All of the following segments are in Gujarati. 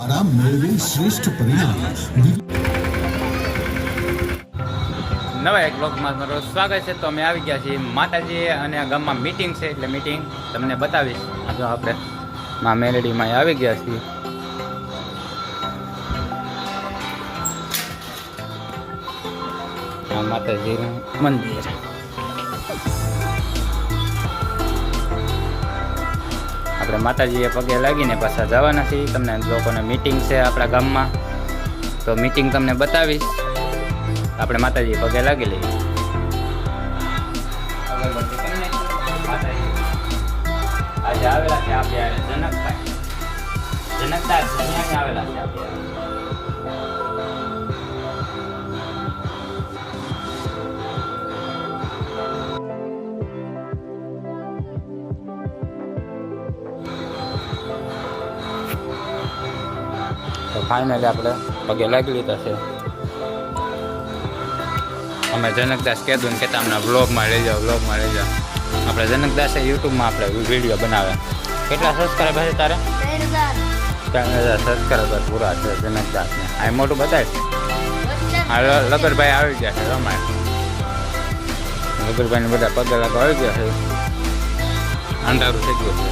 દ્વારા મેળવેલ શ્રેષ્ઠ પરિણામ. નવા એક બ્લોગમાં તમારું સ્વાગત છે. તો અમે આવી ગયા છીએ માતાજી અને ગામમાં મીટિંગ છે. એટલે મીટિંગ તમને બતાવીશ. જો આપણે મા મેલેડીમાં આવી ગયા છીએ. આ માતાજીનું મંદિર. આપણે માતાજીએ પગે લાગીને પાછા જવાના છીએ. તમને લોકોને મીટિંગ છે આપણા ગામમાં. તો મીટિંગ તમને બતાવીશ. આપણે માતાજી પગે લાગી લઈએ. આવેલા છે આપણે જનકતા જનકતા આવેલા છે આપણે તો ફાઇનલી આપણે પગે લાગી લીધા છે. અમે જનકદાસ કહેતું ને કહેતા અમને વ્લોગમાં લઈ જાઓ વ્લોગમાં લઈ જાઓ. આપણે જનકદાસે યુટ્યુબમાં આપણે વીડિયો બનાવે કેટલા સબસ્ક્રાઈબર છે તારે? ત્રણ હજાર સબસ્ક્રાઈબર પૂરા છે જનકદાસને આ મોટું બતાવીશ હા લગરભાઈ આવી ગયા છે રમાય લગરભાઈને બધા પગે લાગવા આવી ગયા છે. અંધારું થઈ ગયું છે.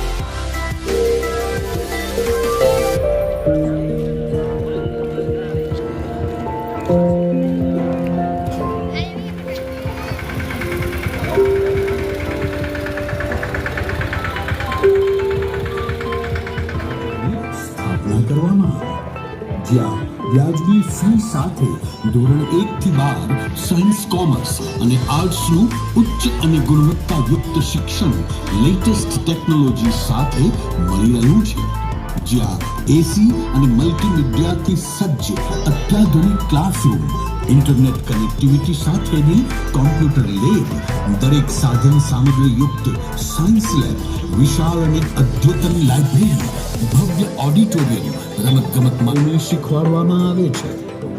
કરવામાં જ્યાં વ્યાજબી ફી સાથે ધોરણ એક થી બાર સાયન્સ કોમર્સ અને આર્ટ્સનું ઉચ્ચ અને ગુણવત્તાયુક્ત શિક્ષણ લેટેસ્ટ ટેકનોલોજી સાથે મળી રહ્યું છે. જ્યાં એસી અને મલ્ટીમીડિયાથી સજ્જ અત્યાધુનિક ક્લાસરૂમ ઇન્ટરનેટ કનેક્ટિવિટી સાથેની કોમ્પ્યુટર લેબ દરેક સાધન સામગ્રીયુક્ત સાયન્સ લેબ વિશાળ અને અદ્યતન લાઇબ્રેરી ભવ્ય ઓડિટોરિયમ રમત ગમતમાં શીખવાડવામાં આવે છે.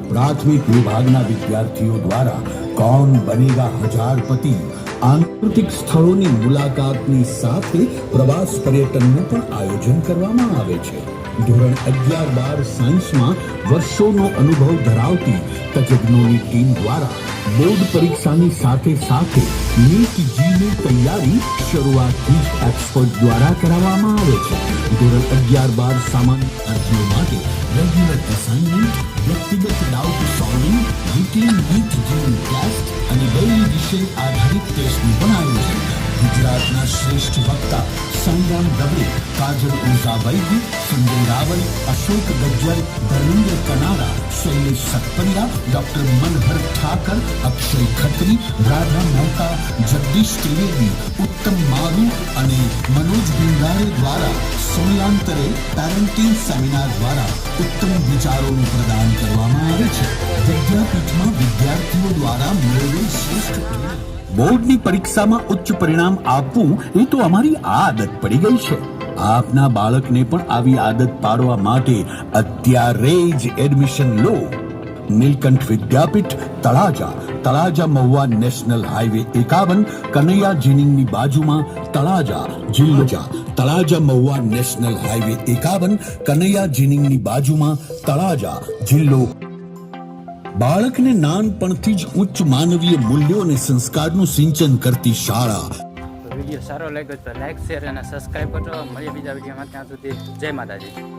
પ્રાથમિક વિભાગના વિદ્યાર્થીઓ દ્વારા કોણ બનેગા હજારપતિ આંતરિક સ્થળોની મુલાકાતની સાથે પ્રવાસ પર્યટનનું પણ આયોજન કરવામાં આવે છે. ધોરણ અગિયાર બાર સાયન્સમાં વર્ષોનો અનુભવ ધરાવતી તજજ્ઞોની ટીમ દ્વારા બોર્ડ પરીક્ષાની સાથે સાથે નીટ જીની તૈયારી શરૂઆતથી જ એક્સપર્ટ દ્વારા કરાવવામાં આવે છે. ધોરણ અગિયાર બાર સામાન્ય વિદ્યાર્થીઓ માટે રેગ્યુલર અસાઇનમેન્ટ વ્યક્તિગત ડાઉટ સોલ્વિંગ વીકલી નીટ જીની ટેસ્ટ અને ડેઇલી વિષય આધારિત ટેસ્ટનું પણ આયોજન ગુજરાતના શ્રેષ્ઠ વક્તા સંગ્રામ દવે કાજલ ઊર્જા વૈદ્ય સંજય રાવલ, અશોક ગજ્જર, ધર્મેન્દ્ર કનારા, શૈલેષ સતપરિયા ડોક્ટર મનહર ઠાકર, અક્ષય ખત્રી, રાધા મહેતા, જગદીશ ત્રિવેદી, ઉત્તમ મારુ અને મનોજ બિંદારે દ્વારા સમયાંતરે પેરેન્ટિંગ સેમિનાર દ્વારા ઉત્તમ વિચારોનું પ્રદાન કરવામાં આવે છે. વિદ્યાપીઠમાં વિદ્યાર્થીઓ દ્વારા મેળવેલ શ્રેષ્ઠ બોર્ડની પરીક્ષામાં ઉચ્ચ પરિણામ આપવું એ તો અમારી આદત પડી ગઈ છે. આપના બાળકને પણ આવી આદત પાડવા માટે અત્યારે જ એડમિશન લો. નીલકંઠ વિદ્યાપીઠ, તળાજા તળાજા મહુવા નેશનલ હાઈવે એકાવન, કનૈયા જીનિંગની બાજુમાં તળાજા, જિલ્લોજા, તળાજા મહુવા નેશનલ હાઈવે એકાવન, કનૈયા જીનિંગની બાજુમાં તળાજા, જિલ્લો બાળકને નાનપણથી જ ઉચ્ચ માનવીય મૂલ્યો અને સંસ્કારનું સિંચન કરતી શાળા. વીડિયો સારો લાગ્યો તો લાઈક શેર અને સબસ્ક્રાઈબ કરજો. મળીએ બીજા વિડીયોમાં ત્યાં સુધી જય માતાજી.